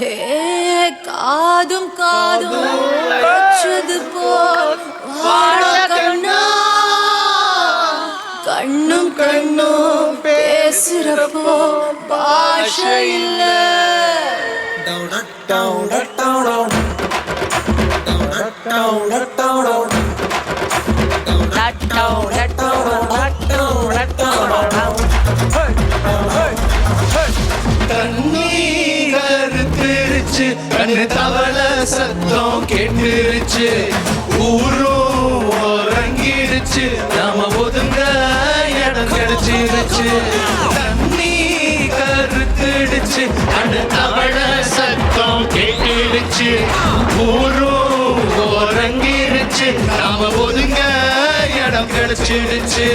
ஹே காதும் காதும் அச்சது போல் கண்ணா. கண்ணும் கண்ணும் பேசுறப்போ பாஷை இல்ல. தண்ணீர் கருத்துருச்சு கண்ணு தவள சத்தம் கேட்டுருச்சு. ஊரும் உறங்கிருச்சு நாம ஒதுங்க இடம் கிடைச்சிருச்சு. தண்ணி கருத்துடுச்சு. கண்ணு தவள சத்தம் கேட்டுருச்சு ஊரும் உறங்கிருச்சு நாம ஒதுங்க இடம் கிடைச்சிருச்சு